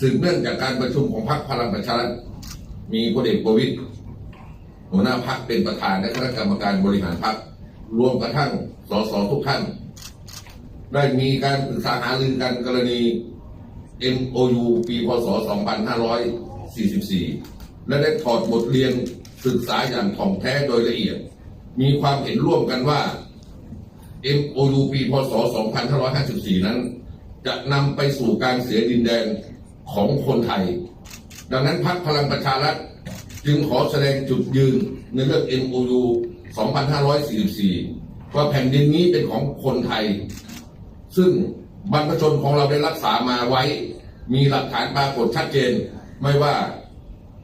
สืบเนื่องจากการประชุมของพรรคพลังประชารัฐมีพลเอกประวิตยหัวหน้าพรรคเป็นประธานและคณะกรรมการบริหารพรรครวมกระทั่งสสทุกท่าน ได้มีการปรึกษาหารือกันกรณี MOU ปีพศ 2544 และได้ถอดบทเรียนศึกษาอย่างถ่องแท้โดยละเอียด มีความเห็นร่วมกันว่า MOU ปีพศ 2554 นั้น จะนำไปสู่การเสียดินแดน ของคนไทย ดังนั้นพรรคพลังประชารัฐจึงขอแสดงจุดยืนในเรื่อง MOU 2544 ว่าแผ่นดินนี้เป็นของคนไทย ซึ่งบรรพชนของเราได้รักษามาไว้ มีหลักฐานปรากฏชัดเจน ไม่ว่า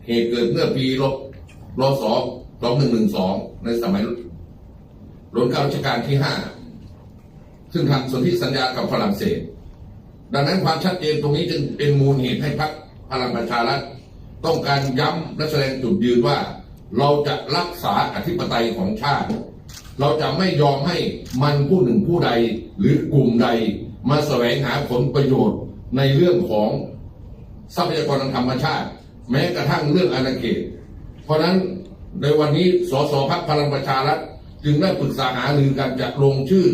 เหตุเกิดเมื่อปีรบรศ2112 ในสมัยรัชกาลรัชกาลที่ 5 ซึ่งทำสนธิสัญญากับฝรั่งเศส ดังนั้นความชัดเจนตรงนี้จึงเป็นมูลเหตุให้พรรคพลังประชารัฐต้องการย้ำและแสดงจุดยืนว่า เราจะรักษาอธิปไตยของชาติ เราจะไม่ยอมให้มันผู้หนึ่งผู้ใดหรือกลุ่มใด มาแสวงหาผลประโยชน์ในเรื่องของทรัพยากรทางธรรมชาติ แม้กระทั่งเรื่องอาณาเขต เพราะฉะนั้นในวันนี้สสพักพลังประชารัฐจึงได้ปรึกษาหารือกันจะลงชื่อ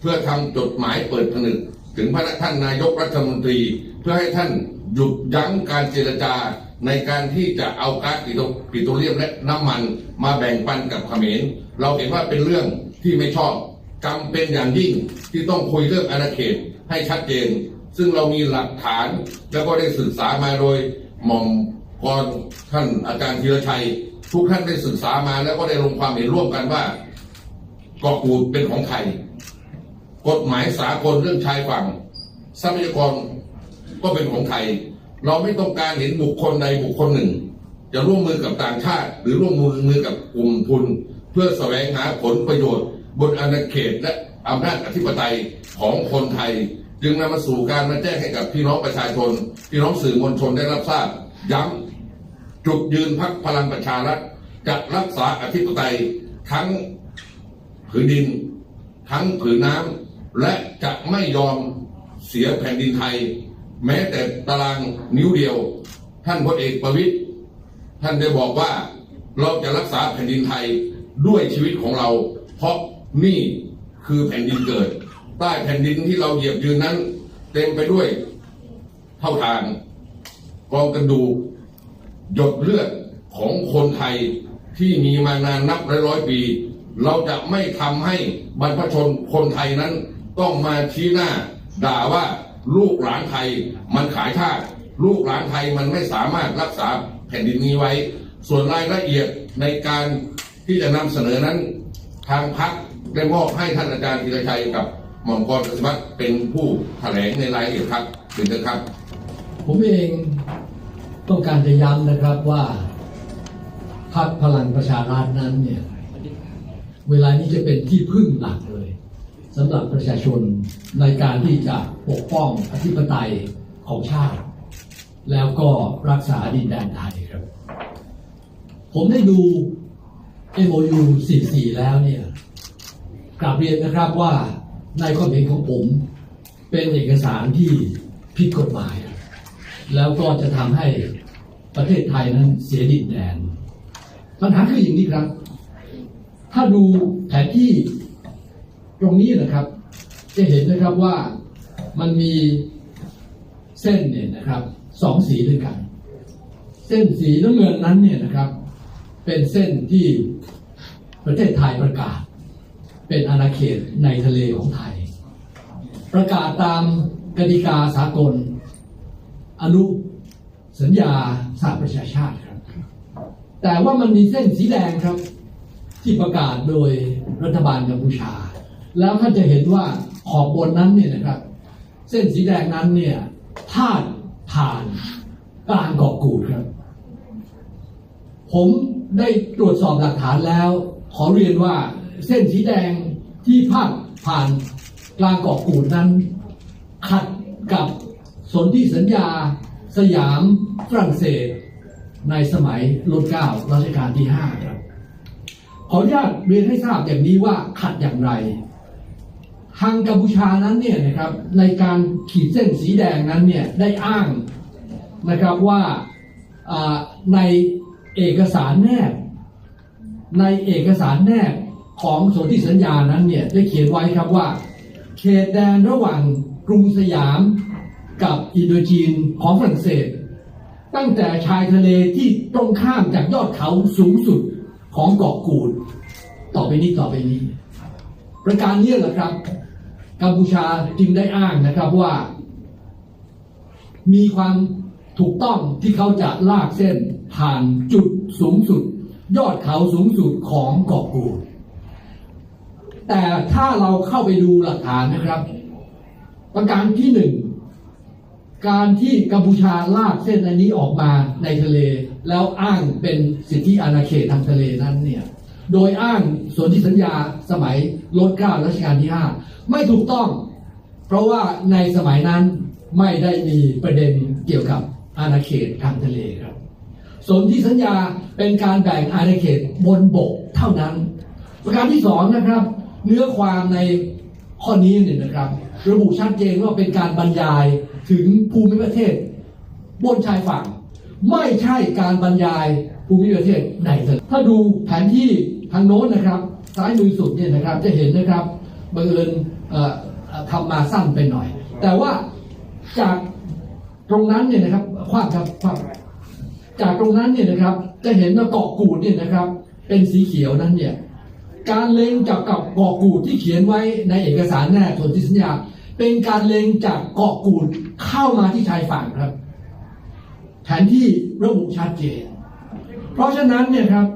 เพื่อทำจดหมายเปิดผนึก ถึงพระท่านนายกรัฐมนตรี เพื่อให้ท่านหยุดยั้งการเจรจาในการที่จะเอาก๊าซปิโตรปิโตรเลียมและน้ำมันมาแบ่งปันกับเขมร เราเห็นว่าเป็นเรื่องที่ไม่ชอบจำเป็นอย่างยิ่งที่ต้องคุยเรื่องอาณาเขตให้ชัดเจน ซึ่งเรามีหลักฐาน แล้วก็ได้ศึกษามาโดยหม่อมกรท่านอาจารย์ธีรชัย ทุกท่านได้ศึกษามาแล้วก็ได้ลงความเห็นร่วมกันว่าเกาะกูดเป็นของไทย กฎหมายสากลเรื่องชายฝั่งทรัพยากรก็เป็นของไทย เราไม่ต้องการเห็นบุคคลใดบุคคลหนึ่ง จะร่วมมือกับต่างชาติ หรือร่วมมือกับกลุ่มทุน เพื่อแสวงหาผลประโยชน์ บนอาณาเขตและอำนาจอธิปไตยของคนไทย จึงนำมาสู่การมาแจ้งให้กับพี่น้องประชาชน พี่น้องสื่อมวลชนได้รับทราบ ย้ำจุดยืนพักพลังประชารัฐจะรักษาอธิปไตยทั้งผืนดิน ทั้งผืนน้ำ และจะไม่ยอมเสียแผ่นดินไทย แม้แต่ตารางนิ้วเดียว ท่านพลเอกประวิตยท่านได้บอกว่าเราจะรักษาแผ่นดินไทยด้วยชีวิตของเรา เพราะนี่คือแผ่นดินเกิด ใต้แผ่นดินที่เราเหยียบยืนนั้น เต็มไปด้วยเท่าทานกองกระดูกหยดเลือดของคนไทยที่มีมานานนับร้อยร้อยปี เราจะไม่ทำให้บรรพชนคนไทยนั้น ต้องมาชี้หน้า ด่าว่าลูกหลานไทยมันขายทาสลูกหลานไทยมันไม่สามารถรักษาแผ่นดินนี้ไว้ ส่วนรายละเอียดในการที่จะนำเสนอนั้น ทางพักได้มอบให้ท่านอาจารย์ธีรชัยกับหม่อมกรสิวัตรเป็นผู้แถลงในรายละเอียดครับเป็นเถิดครับ ผมเองต้องการจะย้ำนะครับว่าพรรคพลังประชารัฐนั้นเนี่ย เวลานี้จะเป็นที่พึ่งหลักเลย สำหรับประชาชนในการที่จะปกป้องอธิปไตยของชาติ แล้วก็รักษาดินแดนไทยครับ ผมได้ดู MOU 44 แล้วเนี่ยกลับเรียนนะครับว่าในความเห็นของผมเป็นเอกสารที่ผิดกฎหมาย แล้วก็จะทำให้ประเทศไทยนั้นเสียดินแดนปัญหาคืออย่างนี้ครับ ถ้าดูแผนที่ ตรงนี้นะครับ จะเห็นนะครับว่ามันมีเส้นเนี่ยนะครับสองสีด้วยกัน เส้นสีน้ำเงินนั้นเนี่ยนะครับ เป็นเส้นที่ประเทศไทยประกาศ เป็นอาณาเขตในทะเลของไทย ประกาศตามกติกาสากล อนุสัญญาสหประชาชาติครับ แต่ว่ามันมีเส้นสีแดงครับ ที่ประกาศโดยรัฐบาลกัมพูชา แล้วท่านจะเห็นว่าขอบบนนั้นเนี่ยนะครับ เส้นสีแดงนั้นเนี่ยพาดผ่านกลางเกาะกูดครับ ผมได้ตรวจสอบหลักฐานแล้ว ขอเรียนว่าเส้นสีแดงที่พาดผ่านกลางเกาะกูดนั้น ขัดกับสนธิสัญญา สยามฝรั่งเศส ในสมัยรัชเก้ารัชกาลที่ห้าครับขออนุญาตเรียนให้ทราบอย่างนี้ว่าขัดอย่างไร ทางกัมพูชานั้นเนี่ยนะครับในการขีดเส้นสีแดงนั้นเนี่ยได้อ้างนะครับว่าในเอกสารแนบในเอกสารแนบของสนธิสัญญานั้นเนี่ยได้เขียนไว้ครับว่า เขตแดนระหว่างกรุงสยามกับอินโดจีนของฝรั่งเศส ตั้งแต่ชายทะเลที่ตรงข้ามจากยอดเขาสูงสุดของเกาะกูด ต่อไปนี้ต่อไปนี้ ประการนี้แหละครับ กัมพูชาจึงได้อ้างนะครับว่า มีความถูกต้องที่เขาจะลากเส้นผ่านจุดสูงสุด ยอดเขาสูงสุดของเกาะกูดแต่ถ้าเราเข้าไปดูหลักฐานนะครับ ประการที่หนึ่งการที่กัมพูชาลากเส้นอันนี้ออกมาในทะเล แล้วอ้างเป็นสิทธิอาณาเขตทางทะเลนั้นเนี่ย โดยอ้างส่วนธิสัญญาสมัยรถเกล้ารัชกาลที่ 5 ไม่ถูกต้อง เพราะว่าในสมัยนั้นไม่ได้มีประเด็นเกี่ยวกับอาณาเขตทางทะเลครับสนธิสัญญาเป็นการแบ่งอาณาเขตบนบกเท่านั้น ประการที่สองนะครับ เนื้อความในข้อนี้เนี่ยนะครับ ระบุชัดเจนว่าเป็นการบรรยายถึงภูมิประเทศ บนชายฝั่ง ไม่ใช่การบรรยายภูมิประเทศในทะเลถ้าดูแผนที่างโน้นนะครับ ซ้ายมือสุดเนี่ยนะครับจะเห็นนะครับบังเอิญทำมาสั้นไปหน่อย แต่ว่าจากตรงนั้นเนี่ยนะครับคว้าครับคว้าจากตรงนั้นเนี่ยนะครับ จะเห็นว่าเกาะกูดเนี่ยนะครับ เป็นสีเขียวนั้นเนี่ยการเล็งจากกับเกาะกูดที่เขียนไว้ในเอกสารแนบส่วนที่สัญญา เป็นการเล็งจากเกาะกูดเข้ามาที่ชายฝั่งครับแผนที่ระบุชัดเจนเพราะฉะนั้นเนี่ยครับ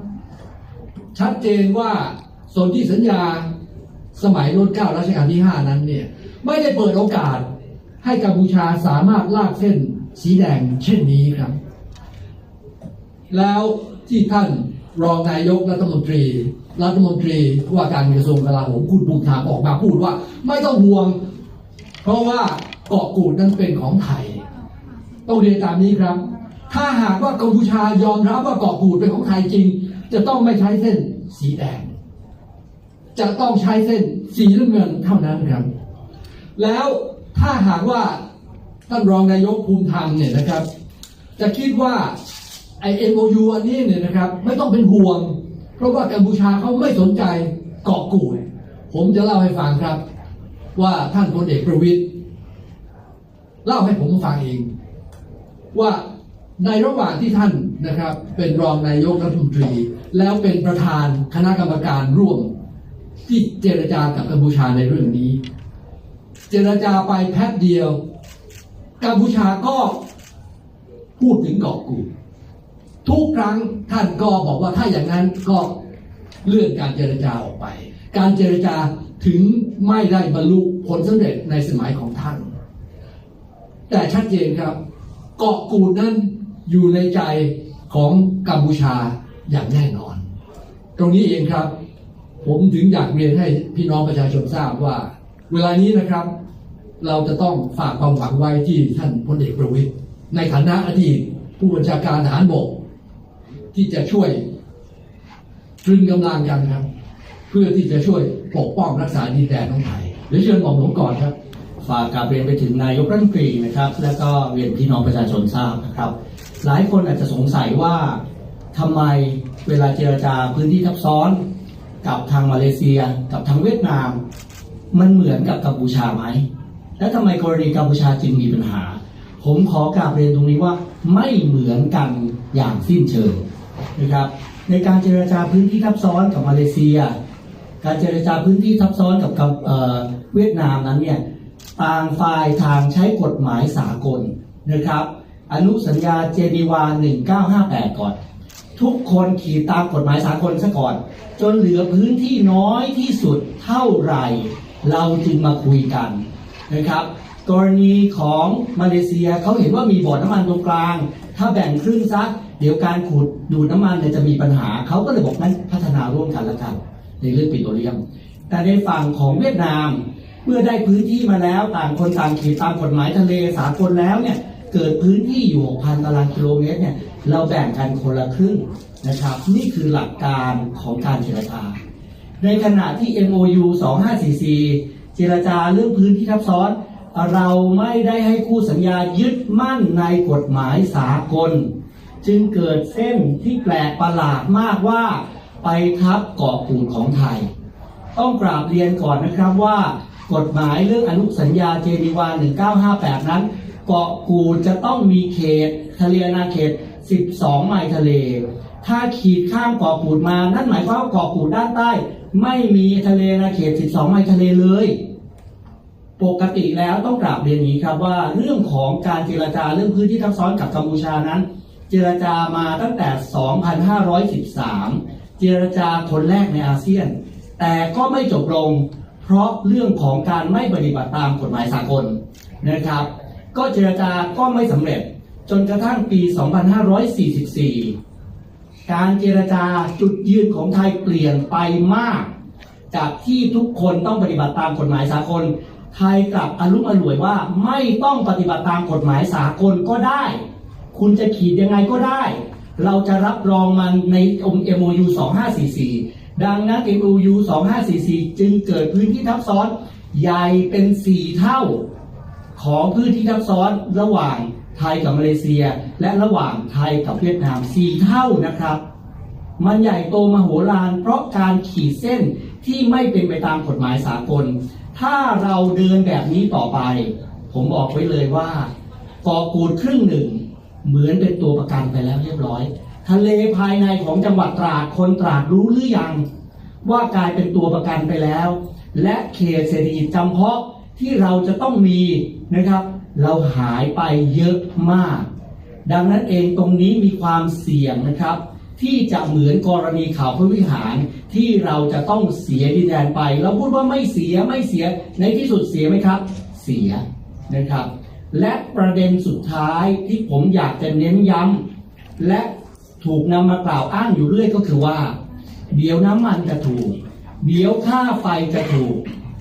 ชัดเจนว่าสนที่สัญญาสมัยรัชการัชกาลที่ 5 นั้นเนี่ย ไม่ได้เปิดโอกาสให้กัมพูชาสามารถลากเส้นสีแดงเช่นนี้ครับ แล้วที่ท่านรองนายกรัฐมนตรี รัฐมนตรีว่าการกระทรวงกลาโหมคุณภูมิธรรมออกมาพูดว่า ไม่ต้องห่วง เพราะว่าเกาะกูดนั้นเป็นของไทย ต้องเรียนตามนี้ครับ ถ้าหากว่ากัมพูชายอมรับว่าเกาะกูดเป็นของไทยจริง จะต้องไม่ใช้เส้นสีแดง จะต้องใช้เส้นสีน้ำเงินเท่านั้นครับ แล้วถ้าหากว่าท่านรองนายกภูมิธรรมเนี่ยนะครับ จะคิดว่าไอเอ็มโอยูอันนี้เนี่ยนะครับ ไม่ต้องเป็นห่วง เพราะว่ากัมพูชาเขาไม่สนใจเกาะกูดผมจะเล่าให้ฟังครับ ว่าท่านพลเอกประวิตยเล่าให้ผมฟังเอง ว่า ในระหว่างที่ท่านนะครับเป็นรองนายกรัฐมนตรี แล้วเป็นประธานคณะกรรมการร่วม ที่เจรจากับกัมพูชาในเรื่องนี้ เจรจาไปแป๊บเดียวกัมพูชาก็พูดถึงเกาะกูทุกครั้งท่านก็บอกว่าถ้าอย่างนั้นก็เลื่อนการเจรจาออกไป การเจรจาถึงไม่ได้บรรลุผลสำเร็จในสมัยของท่าน แต่ชัดเจนครับ เกาะกูดนั้น อยู่ในใจของกัมพูชาอย่างแน่นอน ตรงนี้เองครับ ผมถึงอยากเรียนให้พี่น้องประชาชนทราบว่า เวลานี้นะครับ เราจะต้องฝากความหวังไว้ที่ท่านพลเอกประวิตยในฐานะอดีตผู้บัญชาการทหารบก ที่จะช่วยตรึงกำลังกันครับ เพื่อที่จะช่วยปกป้องรักษาดินแดนของไทยเดี๋ยวเชิญหม่อมหลวงก่อนครับ ฝากกาบเรียนไปถึงนายกรัฐมนตรีนะครับ และก็เรียนพี่น้องประชาชนทราบนะครับ หลายคนอาจจะสงสัยว่าทำไมเวลาเจรจาพื้นที่ทับซ้อน กับทางมาเลเซีย กับทางเวียดนาม มันเหมือนกับกัมพูชาไหม และทำไมกรณีกัมพูชาจึงมีปัญหา ผมขอกราบเรียนตรงนี้ว่าไม่เหมือนกันอย่างสิ้นเชิงนะครับ ในการเจรจาพื้นที่ทับซ้อนกับมาเลเซีย การเจรจาพื้นที่ทับซ้อนกับเเวียดนามนั้นเนี่ยต่างฝ่ายทางใช้กฎหมายสากลนะครับ อนุสัญญาเจนีวา 1958 ก่อน ทุกคนขี่ตามกฎหมายสากลซะก่อน จนเหลือพื้นที่น้อยที่สุดเท่าไหร่ เราจึงมาคุยกันนะครับ กรณีของมาเลเซียเขาเห็นว่ามีบ่อน้ำมันตรงกลาง ถ้าแบ่งครึ่งซะเดี๋ยวการขุดดูดน้ำมันเนี่ยจะมีปัญหา เขาก็เลยบอกนั้นพัฒนาร่วมกันละกัน ในเรื่องปิโตรเลียม แต่ในฝั่งของเวียดนาม เมื่อได้พื้นที่มาแล้วต่างคนต่างเขตตามกฎหมายทะเลสากลแล้วเนี่ย เกิดพื้นที่อยู่6,000ตารางกิโลเมตรเนี่ยเราแบ่งกันคนละครึ่งนะครับ นี่คือหลักการของการเจรจาในขณะที่ MOU 2544 เจรจาเรื่องพื้นที่ทับซ้อน เราไม่ได้ให้คู่สัญญายึดมั่นในกฎหมายสากล จึงเกิดเส้นที่แปลกประหลาดมากว่าไปทับเกาะกูดของไทย ต้องกราบเรียนก่อนนะครับว่ากฎหมายเรื่องอนุสัญญาเจนีวา 1958 นั้น เกาะกูดจะต้องมีเขต ทะเลอาเขต 12 ไมล์ทะเล ถ้าขีดข้ามเกาะกูดมา นั่นหมายความว่าเกาะกูดด้านใต้ ไม่มีทะเลอาเขต 12 ไมล์ทะเลเลย ปกติแล้วต้องกราบเรียนอย่างนี้ครับว่าเรื่องของการเจรจาเรื่องพื้นที่ทับซ้อนกับกัมพูชานั้น เจรจามาตั้งแต่ 2513 เจรจาคนแรกในอาเซียน แต่ก็ไม่จบลง เพราะเรื่องของการไม่ปฏิบัติตามกฎหมายสากลนะครับ ก็เจรจาก็ไม่สำเร็จจนกระทั่งปี 2544 การเจรจาจุดยืนของไทยเปลี่ยนไปมาก จากที่ทุกคนต้องปฏิบัติตามกฎหมายสากล ไทยกลับอารมณ์อร่วยว่าไม่ต้องปฏิบัติตามกฎหมายสากลก็ได้ คุณจะขีดยังไงก็ได้ เราจะรับรองมันใน MOU 2544 ดังนั้น MOU 2544 จึงเกิดพื้นที่ทับซ้อนใหญ่เป็น 4 เท่า ของพื้นที่ทับซ้อนระหว่างไทยกับมาเลเซีย และระหว่างไทยกับเวียดนาม4เท่านะครับ มันใหญ่โตมโหฬารเพราะการขีดเส้นที่ไม่เป็นไปตามกฎหมายสากล ถ้าเราเดินแบบนี้ต่อไป ผมบอกไว้เลยว่ากาะกูดครึ่งหนึ่ง เหมือนเป็นตัวประกันไปแล้วเรียบร้อย ทะเลภายในของจังหวัดตราดคนตราดรู้หรือยัง ว่ากลายเป็นตัวประกันไปแล้ว และเขตเศรษฐกิจจำเพาะที่เราจะต้องมี นะครับ เราหายไปเยอะมาก ดังนั้นเองตรงนี้มีความเสี่ยงนะครับ ที่จะเหมือนกรณีข่าวพระวิหารที่เราจะต้องเสียดินแดนไป เราพูดว่าไม่เสียไม่เสียในที่สุดเสียไหมครับ เสียนะครับ และประเด็นสุดท้ายที่ผมอยากจะเน้นย้ำและถูกนำมากล่าวอ้างอยู่เรื่อยก็คือว่า เดี๋ยวน้ำมันจะถูก เดี๋ยวค่าไฟจะถูก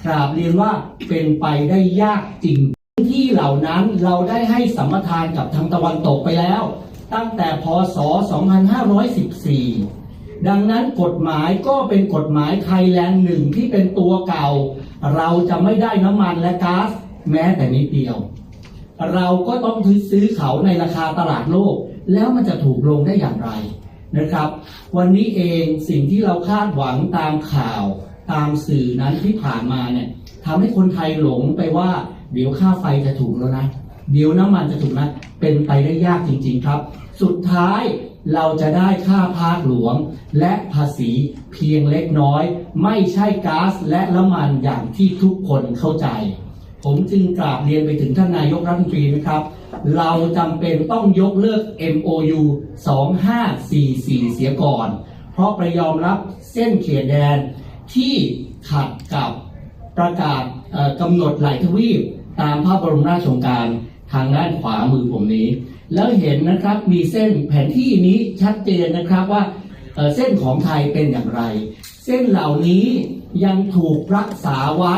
กราบเรียนว่าเป็นไปได้ยากจริง เหล่านั้นเราได้ให้สัมปทานกับทางตะวันตกไปแล้ว ตั้งแต่พศ 2514 ดังนั้นกฎหมายก็เป็นกฎหมายไทยแลนด์หนึ่งที่เป็นตัวเก่า เราจะไม่ได้น้ำมันและก๊าซแม้แต่นิดเดียว เราก็ต้องซื้อเขาในราคาตลาดโลก แล้วมันจะถูกลงได้อย่างไรนะครับ วันนี้เองสิ่งที่เราคาดหวังตามข่าว ตามสื่อนั้นที่ผ่านมาเนี่ยทำให้คนไทยหลงไปว่า เดี๋ยวค่าไฟจะถูกแล้วนะ เดี๋ยวน้ำมันจะถูกนะเป็นไปได้ยากจริง ๆครับ สุดท้ายเราจะได้ค่าภาคหลวง และภาษีเพียงเล็กน้อย ไม่ใช่ก๊าซและน้ำมันอย่างที่ทุกคนเข้าใจ ผมจึงกราบเรียนไปถึงท่านนายกรัฐมนตรีนะครับเราจำเป็นต้องยกเลิก MOU 2544 เสียก่อน เพราะไปยอมรับเส้นเขตแดนที่ขัดกับประกาศกำหนดหลายทวีป ตามพระบรมราชโองการทางด้านขวามือผมนี้ แล้วเห็นนะครับมีเส้นแผนที่นี้ชัดเจนนะครับว่าเอ่อเส้นของไทยเป็นอย่างไร เส้นเหล่านี้ยังถูกรักษาไว้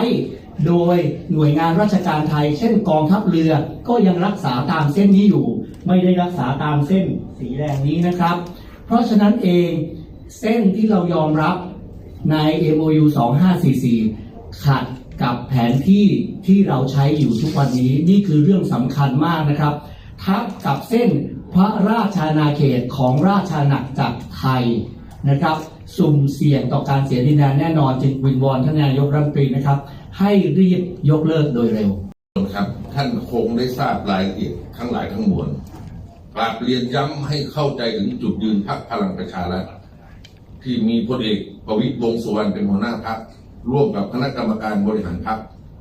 โดยหน่วยงานราชการไทย เช่นกองทัพเรือ ก็ยังรักษาตามเส้นนี้อยู่ ไม่ได้รักษาตามเส้นสีแดงนี้นะครับ เพราะฉะนั้นเองเส้นที่เรายอมรับใน MOU 2544 ขัด กับแผนที่ที่เราใช้อยู่ทุกวันนี้นี่คือเรื่องสำคัญมากนะครับ ทับกับเส้นพระราชาณาเขตของราชอาณาจักรไทยนะครับ สุ่มเสี่ยงต่อการเสียดินแดนแน่นอนจึงวิงวอนท่านนายกรัฐมนตรีนะครับ ให้รีบยกเลิกโดยเร็วครับ ท่านคงได้ทราบรายละเอียดทั้งหลายทั้งมวลกราบเรียนย้ำให้เข้าใจถึงจุดยืนพรรคพลังประชารัฐที่มีพลเอกประวิตรวงสุวรรณเป็นหัวหน้าพรรค ร่วมกับคณะกรรมการบริหารพรรค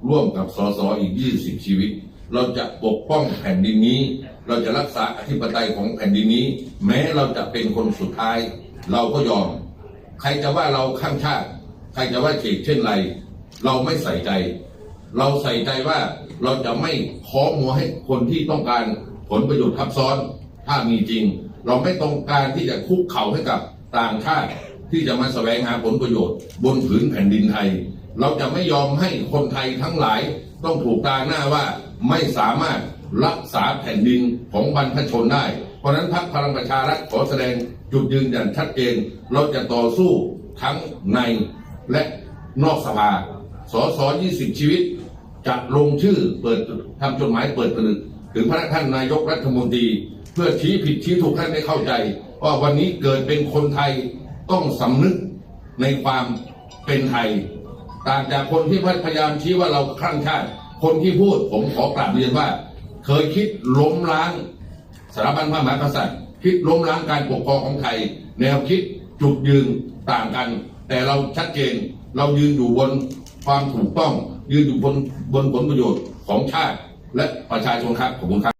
ร่วมกับสสอีก 20 ชีวิต เราจะปกป้องแผ่นดินนี้ เราจะรักษาอธิปไตยของแผ่นดินนี้ แม้เราจะเป็นคนสุดท้าย เราก็ยอม ใครจะว่าเราข้างชาติ ใครจะว่าเฉกเช่นไร เราไม่ใส่ใจ เราใส่ใจว่าเราจะไม่ขอมัวให้คนที่ต้องการผลประโยชน์ทับซ้อน ถ้ามีจริง เราไม่ต้องการที่จะคุกเข่าให้กับต่างชาติ ที่จะมาแสวงหาผลประโยชน์ บนผืนแผ่นดินไทย เราจะไม่ยอมให้คนไทยทั้งหลายต้องถูกตาหน้าว่าไม่สามารถรักษาแผ่นดินของบรรพชนได้ เพราะนั้นพรรคพลังประชารัฐขอแสดงจุดยืนอย่างชัดเจน เราจะต่อสู้ทั้งในและนอกสภา สส20ชีวิตจะลงชื่อเปิดทำจดหมายเปิดผนึกถึงพระท่านนายกรัฐมนตรี เพื่อชี้ผิดชี้ถูกท่านได้เข้าใจ ว่าวันนี้เกิดเป็นคนไทย ต้องสำนึกในความเป็นไทย ต่างจากคนที่พยายามชี้ว่าเราคลั่งชาติ คนที่พูดผมขอกราบเรียนว่า เคยคิดล้มล้างสถาบันพระมหากษัตริย์ คิดล้มล้างการปกครองของไทย แนวคิดจุดยืนต่างกัน แต่เราชัดเจนเรายืนอยู่บนความถูกต้อง ยืนอยู่บนบนผลประโยชน์ของชาติ และประชาชนครับขอบคุณครับ